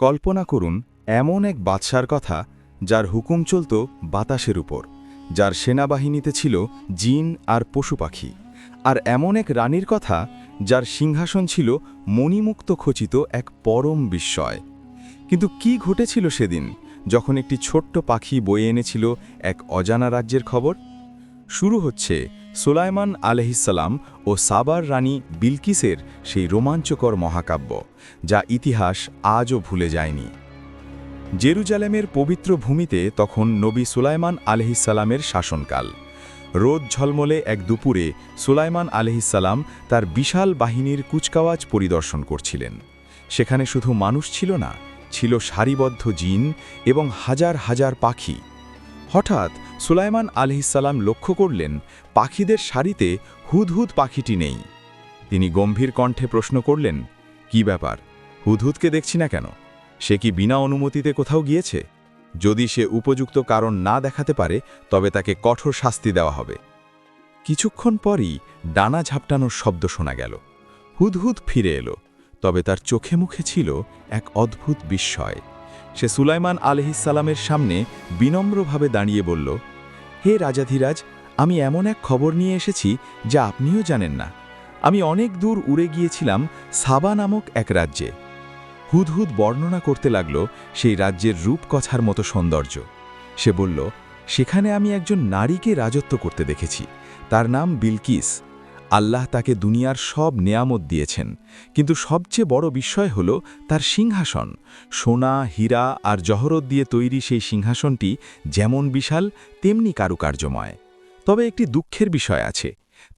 কল্পনা করুন, এমন এক বাদশার কথা যার হুকুম চলত বাতাসের উপর, যার সেনাবাহিনীতে ছিল জিন আর পশু পাখি। আর এমন এক রানীর কথা যার সিংহাসন ছিল মণিমুক্ত খচিত এক পরম বিস্ময়। কিন্তু কি ঘটেছিল সেদিন যখন একটি ছোট্ট পাখি বয়ে এনেছিল এক অজানা রাজ্যের খবর? শুরু হচ্ছে সুলাইমান আলহিসাল্লাম ও সাবার রানী বিলকিসের সেই রোমাঞ্চকর মহাকাব্য, যা ইতিহাস আজও ভুলে যায়নি। জেরুজালেমের পবিত্র ভূমিতে তখন নবী সুলাইমান আলহিসাল্লামের শাসনকাল। রোদ ঝলমলে এক দুপুরে সুলাইমান আলহিসাল্লাম তার বিশাল বাহিনীর কুচকাওয়াজ পরিদর্শন করছিলেন। সেখানে শুধু মানুষ ছিল না, ছিল সারিবদ্ধ জিন এবং হাজার হাজার পাখি। হঠাৎ সুলাইমান আলহিসাল্লাম লক্ষ্য করলেন, পাখিদের সারিতে হুদহুদ পাখিটি নেই। তিনি গম্ভীর কণ্ঠে প্রশ্ন করলেন, কি ব্যাপার? হুদহুদকে দেখছি না কেন? সে কি বিনা অনুমতিতে কোথাও গিয়েছে? যদি সে উপযুক্ত কারণ না দেখাতে পারে, তবে তাকে কঠোর শাস্তি দেওয়া হবে। কিছুক্ষণ পরই ডানা ঝাপটানোর শব্দ শোনা গেল। হুদহুদ ফিরে এলো, তবে তার চোখে মুখে ছিল এক অদ্ভুত বিস্ময়। সে সুলাইমান আলহিসাল্লামের সামনে বিনম্রভাবে দাঁড়িয়ে বলল, হে রাজাধিরাজ, আমি এমন এক খবর নিয়ে এসেছি যা আপনিও জানেন না। আমি অনেক দূর উড়ে গিয়েছিলাম সাবা নামক এক রাজ্যে। হুদহুদ বর্ণনা করতে লাগল সেই রাজ্যের রূপকথার মতো সৌন্দর্য। সে বলল, সেখানে আমি একজন নারীকে রাজত্ব করতে দেখেছি। তার নাম বিলকিস। আল্লাহ তাকে দুনিয়ার সব নেয়ামত দিয়েছেন, কিন্তু সবচেয়ে বড় বিষয় হল তার সিংহাসন। সোনা, হীরা আর জহরত দিয়ে তৈরি সেই সিংহাসনটি যেমন বিশাল, তেমনি কারুকার্যময়। তবে একটি দুঃখের বিষয় আছে,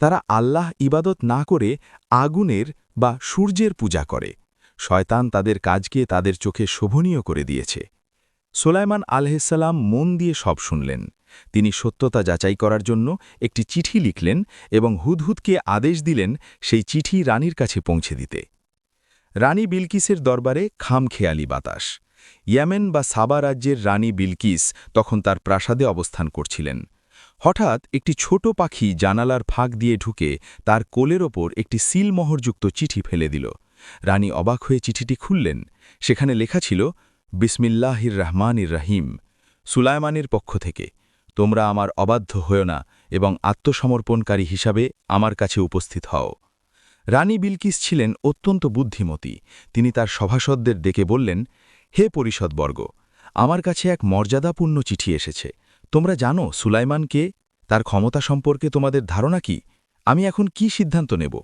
তারা আল্লাহ ইবাদত না করে আগুনের বা সূর্যের পূজা করে। শয়তান তাদের কাজকে তাদের চোখে শোভনীয় করে দিয়েছে। সোলাইমান আলহিসাল্লাম মন দিয়ে সব শুনলেন। তিনি সত্যতা যাচাই করার জন্য একটি চিঠি লিখলেন এবং হুদহুদকে আদেশ দিলেন সেই চিঠি রানীর কাছে পৌঁছে দিতে। রানী বিলকিসের দরবারে খামখেয়ালি বাতাস। ইয়ামেন বা সাবা রাজ্যের রানী বিলকিস তখন তার প্রাসাদে অবস্থান করছিলেন। হঠাৎ একটি ছোট পাখি জানালার ফাঁক দিয়ে ঢুকে তার কোলের ওপর একটি সিলমোহরযুক্ত চিঠি ফেলে দিল। রানী অবাক হয়ে চিঠিটি খুললেন। সেখানে লেখা ছিল, বিসমিল্লাহির রহমানির রহিম সুলায়মানের পক্ষ থেকে। তোমরা আমার অবাধ্য হও না এবং আত্মসমর্পণকারী হিসাবে আমার কাছে উপস্থিত হও। রানী বিলকিস ছিলেন অত্যন্ত বুদ্ধিমতী। তিনি তার সভাসদদের ডেকে বললেন, হে পরিষদবর্গ, আমার কাছে এক মর্যাদাপূর্ণ চিঠি এসেছে। তোমরা জানো সুলাইমানকে? তার ক্ষমতা সম্পর্কে তোমাদের ধারণা কি? আমি এখন কি সিদ্ধান্ত নেব?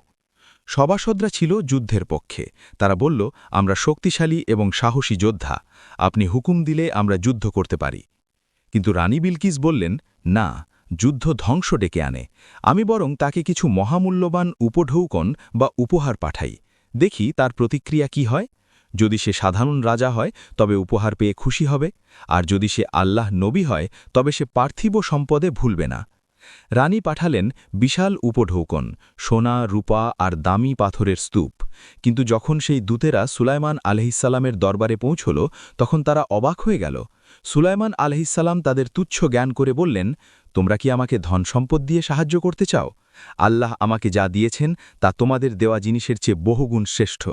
সভাসদরা ছিল যুদ্ধের পক্ষে। তারা বলল, আমরা শক্তিশালী এবং সাহসী যোদ্ধা। আপনি হুকুম দিলে আমরা যুদ্ধ করতে পারি। কিন্তু রানী বিলকিস বললেন, না, যুদ্ধ ধ্বংস ডেকে আনে। আমি বরং তাকে কিছু মহামূল্যবান উপঢৌকন বা উপহার পাঠাই। দেখি তার প্রতিক্রিয়া কি হয়। যদি সে সাধারণ রাজা হয়, তবে উপহার পেয়ে খুশি হবে। আর যদি সে আল্লাহ নবী হয়, তবে সে পার্থিব সম্পদে ভুলবে না। রানী পাঠালেন বিশাল উপঢৌকন, সোনা, রূপা আর দামি পাথরের স্তূপ। কিন্তু যখন সেই দূতেরা সুলাইমান আলহিসাল্লামের দরবারে পৌঁছল, তখন তারা অবাক হয়ে গেল। সুলাইমান আলহিসাল্লাম তাদের তুচ্ছ জ্ঞান করে বললেন, তোমরা কি আমাকে ধন সম্পদ দিয়ে সাহায্য করতে চাও? আল্লাহ আমাকে যা দিয়েছেন, তা তোমাদের দেওয়া জিনিসের চেয়ে বহুগুণ শ্রেষ্ঠ।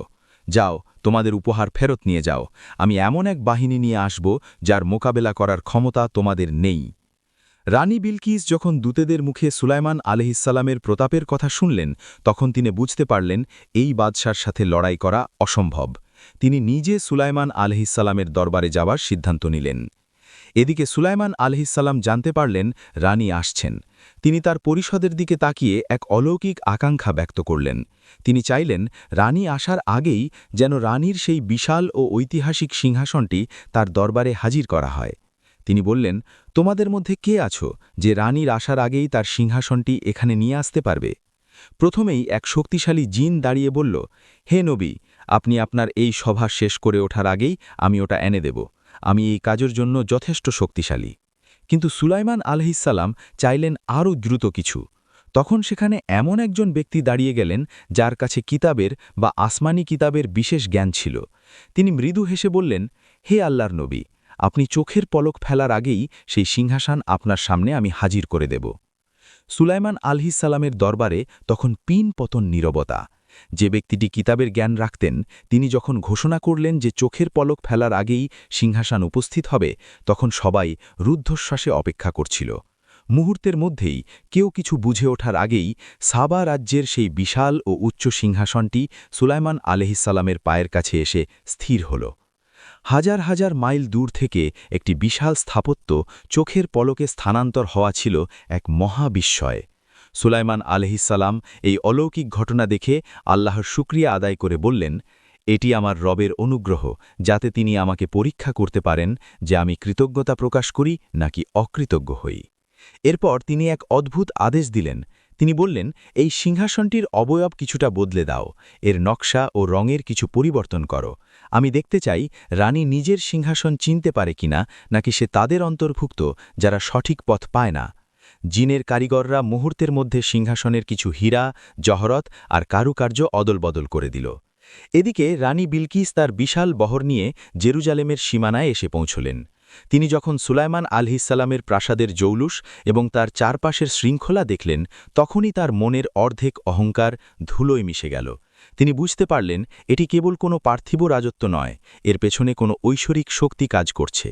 যাও, তোমাদের উপহার ফেরত নিয়ে যাও। আমি এমন এক বাহিনী নিয়ে আসব, যার মোকাবেলা করার ক্ষমতা তোমাদের নেই। রানী বিলকিস যখন দূতেদের মুখে সুলাইমান আলহিসাল্লামের প্রতাপের কথা শুনলেন, তখন তিনি বুঝতে পারলেন এই বাদশার সাথে লড়াই করা অসম্ভব। তিনি নিজে সুলাইমান আলহিসাল্লামের দরবারে যাওয়ার সিদ্ধান্ত নিলেন। এদিকে সুলাইমান আলহিসাল্লাম জানতে পারলেন রানী আসছেন। তিনি তার পরিষদের দিকে তাকিয়ে এক অলৌকিক আকাঙ্ক্ষা ব্যক্ত করলেন। তিনি চাইলেন রানী আসার আগেই যেন রানীর সেই বিশাল ও ঐতিহাসিক সিংহাসনটি তার দরবারে হাজির করা হয়। তিনি বললেন তোমাদের মধ্যে কে আছো যে রানীর আসার আগেই তার সিংহাসনটি এখানে নিয়ে আসতে পারবে? প্রথমেই এক শক্তিশালী জিন দাঁড়িয়ে বলল, হে নবী, আপনি আপনার এই সভা শেষ করে ওঠার আগেই আমি ওটা এনে দেব। আমি এই কাজের জন্য যথেষ্ট শক্তিশালী। কিন্তু সুলাইমান আলহিসাল্লাম চাইলেন আরও দ্রুত কিছু। তখন সেখানে এমন একজন ব্যক্তি দাঁড়িয়ে গেলেন যার কাছে কিতাবের বা আসমানি কিতাবের বিশেষ জ্ঞান ছিল। তিনি মৃদু হেসে বললেন, হে আল্লাহর নবী আপনি চোখের পলক ফেলার আগেই সেই সিংহাসন আপনার সামনে আমি হাজির করে দেব। সুলাইমান আলহিসাল্লামের দরবারে তখন পিন পতন নীরবতা। যে ব্যক্তিটি কিতাবের জ্ঞান রাখতেন, তিনি যখন ঘোষণা করলেন যে চোখের পলক ফেলার আগেই সিংহাসন উপস্থিত হবে, তখন সবাই রুদ্ধশ্বাসে অপেক্ষা করছিল। মুহূর্তের মধ্যেই কেউ কিছু বুঝে ওঠার আগেই সাবা রাজ্যের সেই বিশাল ও উচ্চ সিংহাসনটি সুলাইমান আলহিসাল্লামের পায়ের কাছে এসে স্থির হল। হাজার হাজার মাইল দূর থেকে একটি বিশাল স্থাপত্য চোখের পলকে স্থানান্তর হওয়া ছিল এক মহাবিস্ময়। সুলাইমান আলহিসাল্লাম এই অলৌকিক ঘটনা দেখে আল্লাহর শুক্রিয়া আদায় করে বললেন, এটি আমার রবের অনুগ্রহ, যাতে তিনি আমাকে পরীক্ষা করতে পারেন যে আমি কৃতজ্ঞতা প্রকাশ করি নাকি অকৃতজ্ঞ হই। এরপর তিনি এক অদ্ভুত আদেশ দিলেন তিনি বললেন, এই সিংহাসনটির অবয়ব কিছুটা বদলে দাও। এর নকশা ও রঙের কিছু পরিবর্তন করো। আমি দেখতে চাই, রানী নিজের সিংহাসন চিনতে পারে কিনা, নাকি সে তাদের অন্তর্ভুক্ত, যারা সঠিক পথ পায় না। জিনের কারিগররা মুহূর্তের মধ্যে সিংহাসনের কিছু হীরা, জহরত আর কারুকার্য অদলবদল করে দিল। এদিকে রানী বিলকিস তার বিশাল বহর নিয়ে জেরুজালেমের সীমানায় এসে পৌঁছলেন। তিনি যখন সুলাইমান আলহিসাল্লামের প্রাসাদের জৌলুস এবং তার চারপাশের শৃঙ্খলা দেখলেন, তখনই তার মনের অর্ধেক অহংকার ধুলোয় মিশে গেল। তিনি বুঝতে পারলেন, এটি কেবল কোনো পার্থিব রাজত্ব নয়, এর পেছনে কোনো ঐশ্বরিক শক্তি কাজ করছে।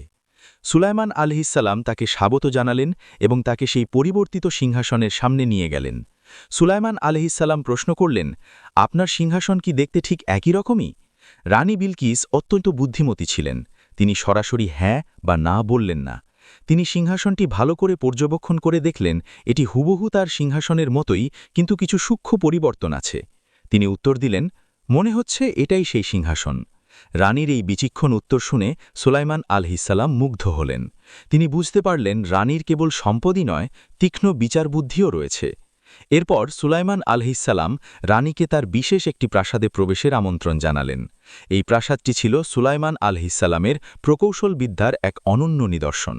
সুলাইমান আলহিসাল্লাম তাকে স্বাগত জানালেন এবং তাকে সেই পরিবর্তিত সিংহাসনের সামনে নিয়ে গেলেন। সুলাইমান আলহিসাল্লাম প্রশ্ন করলেন, আপনার সিংহাসন কি দেখতে ঠিক একই রকমই? রানী বিলকিস অত্যন্ত বুদ্ধিমতী ছিলেন। তিনি সরাসরি হ্যাঁ বা না বললেন না। তিনি সিংহাসনটি ভালো করে পর্যবেক্ষণ করে দেখলেন, এটি হুবহু তার সিংহাসনের মতোই, কিন্তু কিছু সূক্ষ্ম পরিবর্তন আছে। তিনি উত্তর দিলেন, মনে হচ্ছে এটাই সেই সিংহাসন। রানীর এই বিচিক্ষণ উত্তর শুনে সুলাইমান আলহিসাল্লাম মুগ্ধ হলেন। তিনি বুঝতে পারলেন, রানীর কেবল সম্পদই নয়, তীক্ষ্ণ বিচারবুদ্ধিও রয়েছে। এরপর সুলাইমান আলহিসাল্লাম রানীকে তার বিশেষ একটি প্রাসাদে প্রবেশের আমন্ত্রণ জানালেন। এই প্রাসাদটি ছিল সুলাইমান আলহিসাল্লামের প্রকৌশল বিদ্যার এক অনন্য নিদর্শন।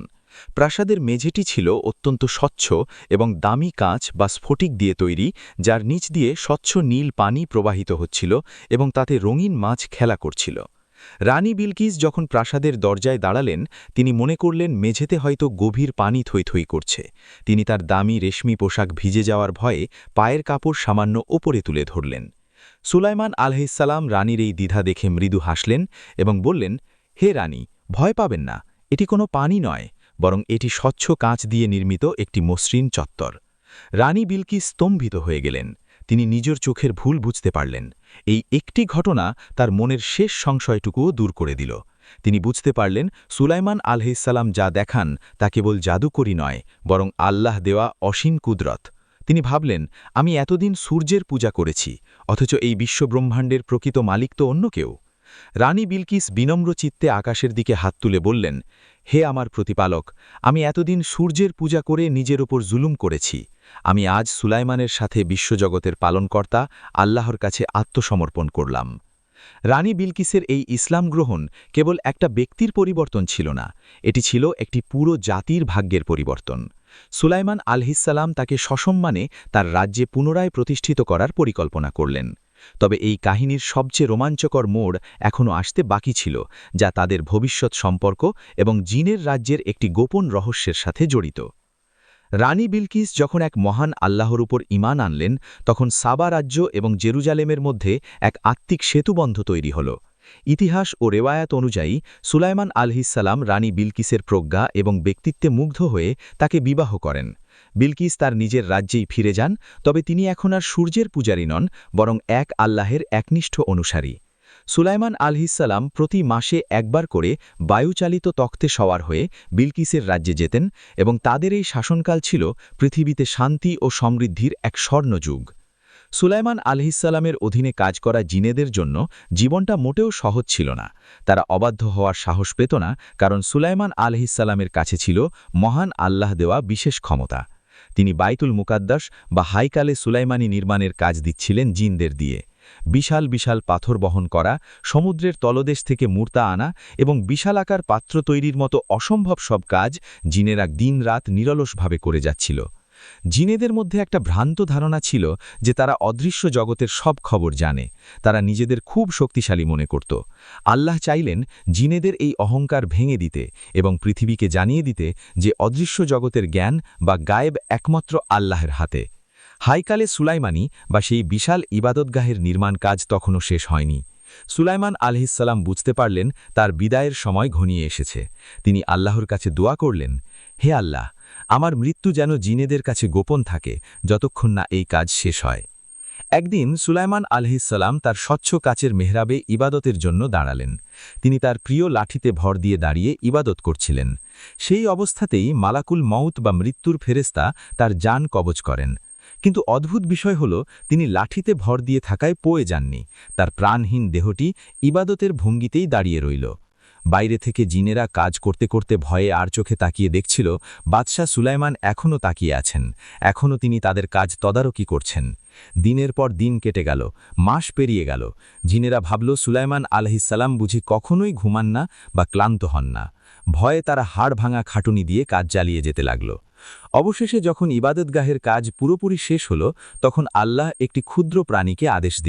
প্রাসাদের মেঝেটি ছিল অত্যন্ত স্বচ্ছ এবং দামি কাঁচ বা স্ফটিক দিয়ে তৈরি, যার নিচ দিয়ে স্বচ্ছ নীল পানি প্রবাহিত হচ্ছিল এবং তাতে রঙিন মাছ খেলা করছিল। রানী বিলকিস যখন প্রাসাদের দরজায় দাঁড়ালেন, তিনি মনে করলেন মেঝেতে হয়তো গভীর পানি থই থই করছে। তিনি তার দামি রেশমি পোশাক ভিজে যাওয়ার ভয়ে পায়ের কাপড় সামান্য ওপরে তুলে ধরলেন। সুলাইমান আলহিসাল্লাম রানীর এই দ্বিধা দেখে মৃদু হাসলেন এবং বললেন, হে রানী, ভয় পাবেন না, এটি কোনো পানি নয়, বরং এটি স্বচ্ছ কাঁচ দিয়ে নির্মিত একটি মসৃণ চত্বর। রানী বিলকি স্তম্ভিত হয়ে গেলেন। তিনি নিজের চোখের ভুল বুঝতে পারলেন। এই একটি ঘটনা তার মনের শেষ সংশয়টুকুও দূর করে দিল। তিনি বুঝতে পারলেন, সুলাইমান আলহিসাল্লাম যা দেখান তা কেবল জাদুকরি নয়, বরং আল্লাহ দেওয়া অসীম কুদরত। তিনি ভাবলেন, আমি এতদিন সূর্যের পূজা করেছি, অথচ এই বিশ্বব্রহ্মাণ্ডের প্রকৃত মালিক তো অন্য কেউ। রানী বিলকিস বিনম্র চিত্তে আকাশের দিকে হাত তুলে বললেন, হে আমার প্রতিপালক, আমি এতদিন সূর্যের পূজা করে নিজের ওপর জুলুম করেছি। আমি আজ সুলাইমানের সাথে বিশ্বজগতের পালনকর্তা আল্লাহর কাছে আত্মসমর্পণ করলাম। রানী বিলকিসের এই ইসলাম গ্রহণ কেবল একটা ব্যক্তির পরিবর্তন ছিল না, এটি ছিল একটি পুরো জাতির ভাগ্যের পরিবর্তন। সুলাইমান আলহিসাল্লাম তাকে সসম্মানে তার রাজ্যে পুনরায় প্রতিষ্ঠিত করার পরিকল্পনা করলেন। তবে এই কাহিনীর সবচেয়ে রোমাঞ্চকর মোড় এখনও আসতে বাকি ছিল, যা তাদের ভবিষ্যৎ সম্পর্ক এবং জিনের রাজ্যের একটি গোপন রহস্যের সাথে জড়িত। রানী বিলকিস যখন এক মহান আল্লাহর উপর ইমান আনলেন, তখন সাবা রাজ্য এবং জেরুজালেমের মধ্যে এক আত্মিক সেতুবন্ধ তৈরি হল। ইতিহাস ও রেওয়ায়াত অনুযায়ী, সুলাইমান আলহিসাল্লাম রানী বিলকিসের প্রজ্ঞা এবং ব্যক্তিত্বে মুগ্ধ হয়ে তাকে বিবাহ করেন। বিলকিস তার নিজের রাজ্যেই ফিরে যান, তবে তিনি এখন আর সূর্যের পূজারী নন, বরং এক আল্লাহের একনিষ্ঠ অনুসারী। সুলাইমান আলহিসাল্লাম প্রতি মাসে একবার করে বায়ুচালিত তখ্তে সওয়ার হয়ে বিলকিসের রাজ্যে যেতেন এবং তাদের এই শাসনকাল ছিল পৃথিবীতে শান্তি ও সমৃদ্ধির এক স্বর্ণযুগ সুলাইমান আলহিসাল্লামের অধীনে কাজ করা জিনেদের জন্য জীবনটা মোটেও সহজ ছিল না। তারা অবাধ্য হওয়ার সাহস পেত না, কারণ সুলাইমান আলহিসাল্লামের কাছে ছিল মহান আল্লাহ দেওয়া বিশেষ ক্ষমতা। তিনি বাইতুল মুকাদ্দাস বা হাইকালে সুলাইমানি নির্মাণের কাজ দিচ্ছিলেন জিনদের দিয়ে। বিশাল বিশাল পাথর বহন করা, সমুদ্রের তলদেশ থেকে মূর্তা আনা এবং বিশাল আকার পাত্র তৈরির মতো অসম্ভব সব কাজ জিনেরা দিন রাত নিরলসভাবে করে যাচ্ছিল। জিনেদের মধ্যে একটা ভ্রান্ত ধারণা ছিল যে তারা অদৃশ্য জগতের সব খবর জানে, তারা নিজেদের খুব শক্তিশালী মনে করত। আল্লাহ চাইলেন জিনেদের এই অহংকার ভেঙে দিতে এবং পৃথিবীকে জানিয়ে দিতে যে অদৃশ্য জগতের জ্ঞান বা গায়েব একমাত্র আল্লাহের হাতে। হাইকালে সুলাইমানি বা সেই বিশাল ইবাদতগাহের নির্মাণ কাজ তখনও শেষ হয়নি। সুলাইমান আলহিসাল্লাম বুঝতে পারলেন তার বিদায়ের সময় ঘনিয়ে এসেছে। তিনি আল্লাহর কাছে দোয়া করলেন, হে আল্লাহ আমার মৃত্যু যেন জিনেদের কাছে গোপন থাকে, যতক্ষণ না এই কাজ শেষ হয়। একদিন সুলাইমান আলহিসাল্লাম তার স্বচ্ছ কাচের মেহরাবে ইবাদতের জন্য দাঁড়ালেন। তিনি তার প্রিয় লাঠিতে ভর দিয়ে দাঁড়িয়ে ইবাদত করছিলেন। সেই অবস্থাতেই মালাকুল মউত বা মৃত্যুর ফেরেস্তা তার যান কবচ করেন। কিন্তু অদ্ভুত বিষয় হল, তিনি লাঠিতে ভর দিয়ে থাকায় পয়ে যাননি। তার প্রাণহীন দেহটি ইবাদতের ভঙ্গিতেই দাঁড়িয়ে রইল। বাইরে থেকে জিনেরা কাজ করতে করতে ভয়ে আর চোখে তাকিয়ে দেখছিল, বাদশাহ সুলাইমান এখনও তাকিয়ে আছেন। এখনও তিনি তাদের কাজ তদারকি করছেন। দিনের পর দিন কেটে গেল, মাস পেরিয়ে গেল। জিনেরা ভাবল, সুলাইমান আলহিসাল্লাম বুঝি কখনোই ঘুমান না বা ক্লান্ত হন না। ভয়ে তারা হাড় ভাঙা খাটুনি দিয়ে কাজ চালিয়ে যেতে লাগল। অবশেষে যখন ইবাদতগাহের কাজ পুরোপুরি শেষ হল, তখন আল্লাহ একটি ক্ষুদ্র প্রাণীকে আদেশ দিলেন।